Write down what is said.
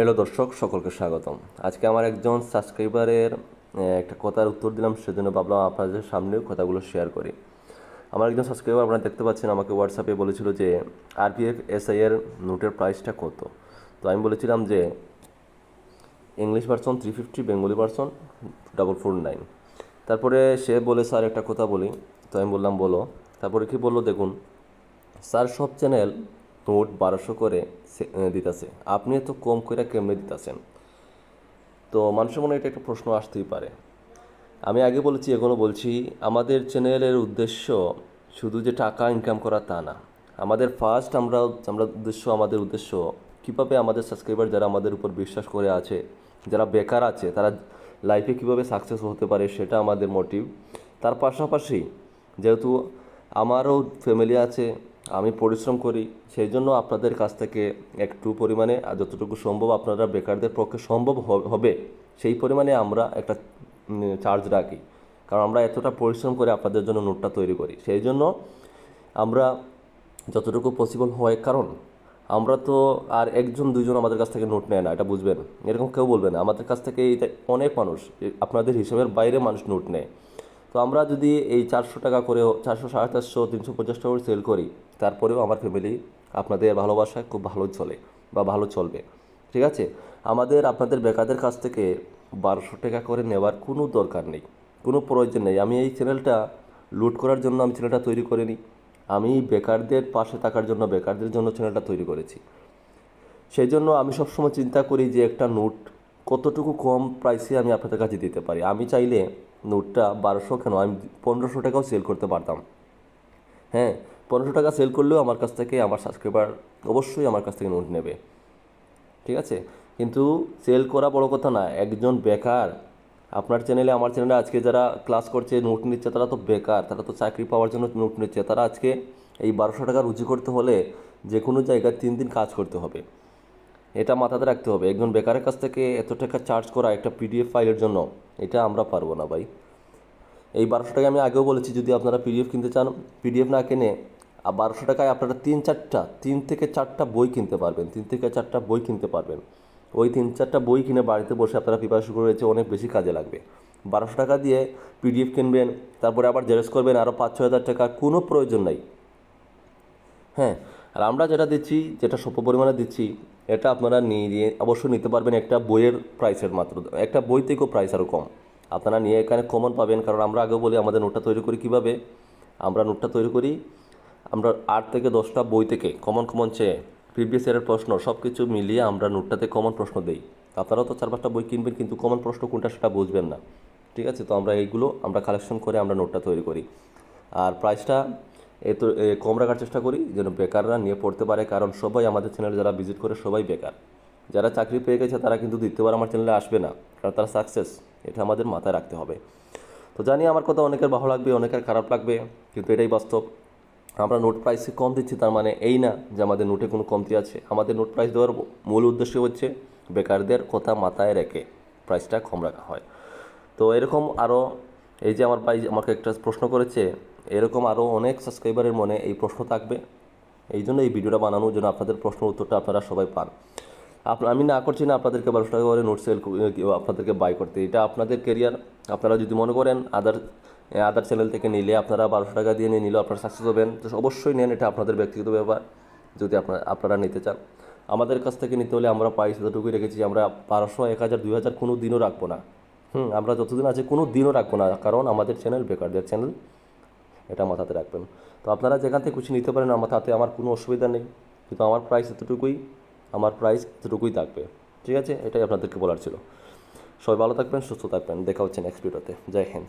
Hello দর্শক, সকলকে স্বাগতম। আজকে আমার একজন সাবস্ক্রাইবারের একটা কথার উত্তর দিলাম, সেজন্য ভাবলাম আপনাদের সামনেও কথাগুলো শেয়ার করি। আমার একজন সাবস্ক্রাইবার আপনারা দেখতে পাচ্ছেন, আমাকে হোয়াটসঅ্যাপে বলেছিল যে আরপিএফ এসআই এর নোটের প্রাইসটা কত? তো আমি বলেছিলাম যে English version three fifty Bengali version double four nine তারপরে সে বলে, স্যার, একটা কথা বলি। তো আমি বললাম, বলো। তারপরে কি বলল, দেখুন, স্যার, সব চ্যানেল নোট বারোশো করে দিতেছে। আপনি এত কম করে কেমনে দিতেছেন? তো মানুষের মনে এটা একটা প্রশ্ন আসতেই পারে। আমি আগে বলেছি এখনও বলছি, আমাদের চ্যানেলের উদ্দেশ্য শুধু যে টাকা ইনকাম করা তা না। আমাদের ফার্স্ট আমরা আমরা উদ্দেশ্য, আমাদের উদ্দেশ্য কীভাবে আমাদের সাবস্ক্রাইবার যারা আমাদের উপর বিশ্বাস করে আছে, যারা বেকার আছে, তারা লাইফে কীভাবে সাকসেস হতে পারে সেটা আমাদের মোটিভ তার পাশাপাশি যেহেতু আমারও ফ্যামিলি আছে আমি পরিশ্রম করি, সেই জন্য আপনাদের কাছ থেকে একটু পরিমাণে, আর যতটুকু সম্ভব আপনারা বেকারদের পক্ষে সম্ভব হবে, সেই পরিমাণে আমরা একটা চার্জ রাখি। কারণ আমরা এতটা পরিশ্রম করে আপনাদের জন্য নোটটা তৈরি করি। সেই জন্য আমরা যতটুকু পসিবল হয়, কারণ আমরা তো আর একজন দুজন আমাদের কাছ থেকে নোট নেয় না, এটা বুঝবেন। এরকম কেউ বলবে না। আমাদের কাছ থেকে অনেক মানুষ আপনাদের হিসাবের বাইরে মানুষ নোট নেয়। তো আমরা যদি এই চারশো টাকা করে চারশো সাড়ে চারশো, তিনশো পঞ্চাশ টাকা করে সেল করি, তারপরেও আমার ফ্যামিলি আপনাদের ভালোবাসায় খুব ভালো চলে বা ভালো চলবে। ঠিক আছে? আমাদের, আপনাদের বেকারদের কাছ থেকে বারোশো টাকা করে নেওয়ার কোনো দরকার নেই, কোনো প্রয়োজন নেই। আমি এই চ্যানেলটা লুট করার জন্য আমি চ্যানেলটা তৈরি করিনি। আমি বেকারদের পাশে থাকার জন্য, বেকারদের জন্য চ্যানেলটা তৈরি করেছি। সেই জন্য আমি সবসময় চিন্তা করি যে একটা নোট কতটুকু কম প্রাইসে আমি আপনাদের কাছে দিতে পারি। আমি চাইলে নোটটা বারোশো কেন? আমি পনেরোশো টাকাও সেল করতে পারতাম। হ্যাঁ পনেরোশো টাকা সেল করলেও আমার কাছ থেকে আমার সাবস্ক্রাইবার অবশ্যই আমার কাছ থেকে নোট নেবে। ঠিক আছে? কিন্তু সেল করা বড় কথা না, একজন বেকার, আপনার চ্যানেলে আমার চ্যানেলে আজকে যারা ক্লাস করছে, নোট নিচ্ছে, তারা তো বেকার, তারা তো চাকরি পাওয়ার জন্য নোট নিচ্ছে। তারা আজকে এই বারোশো টাকা রুজি করতে হলে যে কোনো জায়গায় তিন দিন কাজ করতে হবে। এটা মাথাতে রাখতে হবে। একজন বেকারের কাছ থেকে এত টাকা চার্জ করা একটা পিডিএফ ফাইলের জন্য, এটা আমরা পারব না ভাই। এই বারোশো টাকা আমি আগেও বলেছি, যদি আপনারা পিডিএফ কিনতে চান পিডিএফ না কিনে আর বারোশো টাকায় আপনারা তিন চারটা, তিন থেকে চারটা বই কিনতে পারবেন, তিন থেকে চারটা বই কিনতে পারবেন। ওই তিন চারটা বই কিনে বাড়িতে বসে আপনারা প্রিপারেশন করে রয়েছে অনেক বেশি কাজে লাগবে। বারোশো টাকা দিয়ে পিডিএফ কিনবেন, তারপরে আবার জেরক্স করবেন আরও পাঁচ ছ হাজার টাকা, কোনো প্রয়োজন নাই। হ্যাঁ আর আমরা যেটা দিচ্ছি, যেটা স্বল্প পরিমাণে দিচ্ছি, এটা আপনারা নিয়ে অবশ্যই নিতে পারবেন একটা বইয়ের প্রাইসের মাত্র। একটা বই থেকেও প্রাইস আরও কম। আপনারা নিয়ে এখানে কমন পাবেন, কারণ আমরা আগে বলি আমাদের নোটটা তৈরি করি কীভাবে? আমরা নোটটা তৈরি করি, আমরা আট থেকে দশটা বই থেকে কমন কমন চেয়ে প্রিভিয়াস ইয়ারের প্রশ্ন সব কিছু মিলিয়ে আমরা নোটটাতে কমন প্রশ্ন দেই। আপনারাও তো চার পাঁচটা বই কিনবেন, কিন্তু কমন প্রশ্ন কোনটা সেটা বুঝবেন না। ঠিক আছে? তো আমরা এইগুলো আমরা কালেকশন করে আমরা নোটটা তৈরি করি। আর প্রাইসটা এত কম রাখার চেষ্টা করি যেন বেকাররা নিয়ে পড়তে পারে, কারণ সবাই আমাদের চ্যানেলে যারা ভিজিট করে সবাই বেকার। যারা চাকরি পেয়ে গেছে তারা কিন্তু দ্বিতীয়বার আমার চ্যানেলে আসবে না, কারণ তারা সাকসেস এটা আমাদের মাথায় রাখতে হবে। তো জানি আমার কথা অনেকের ভালো লাগবে, অনেকের খারাপ লাগবে, কিন্তু এটাই বাস্তব। আমরা নোট প্রাইসে কম দিচ্ছি, তার মানে এই না যে আমাদের নোটে কোনো কমতি আছে। আমাদের নোট প্রাইস দেওয়ার মূল উদ্দেশ্য হচ্ছে বেকারদের কথা মাথায় রেখে প্রাইসটা কম রাখা হয়। তো এরকম আরও এই যে আমার ভাই আমাকে একটা প্রশ্ন করেছে এরকম আরও অনেক সাবস্ক্রাইবারের মনে এই প্রশ্ন থাকবে। এই জন্য এই ভিডিওটা বানানোর জন্য আপনাদের প্রশ্ন উত্তরটা আপনারা সবাই পান। আপনার আমি না করছি না আপনাদেরকে বারোশো টাকা করে নোট সেল আপনাদেরকে বাই করতে। এটা আপনাদের কেরিয়ার আপনারা যদি মনে করেন আদার আদার চ্যানেল থেকে নিলে আপনারা বারোশো টাকা দিয়ে নিয়ে নিলেও আপনারা সাকসেস হবেন। তো অবশ্যই নেন, এটা আপনাদের ব্যক্তিগত ব্যাপার, যদি আপনারা আপনারা নিতে চান। আমাদের কাছ থেকে নিতে হলে আমরা প্রাইস এতটুকুই রেখেছি, আমরা বারোশো, এক হাজার, দুই হাজার কোনো দিনও রাখব না। হুম, আমরা যতদিন আছে কোনো দিনও রাখব না, কারণ আমাদের চ্যানেল বেকারদের চ্যানেল এটা মাথাতে রাখবেন। তো আপনারা যেখান থেকে খুশি নিতে পারেন, আমার তাতে আমার কোনো অসুবিধা নেই। কিন্তু আমার প্রাইস এতটুকুই, আমার প্রাইস এতটুকুই থাকবে। ঠিক আছে? এটাই আপনাদেরকে বলার ছিল। সবাই ভালো থাকবেন, সুস্থ থাকবেন। দেখা হচ্ছে নেক্সট ভিডিওতে জয় হিন্দ।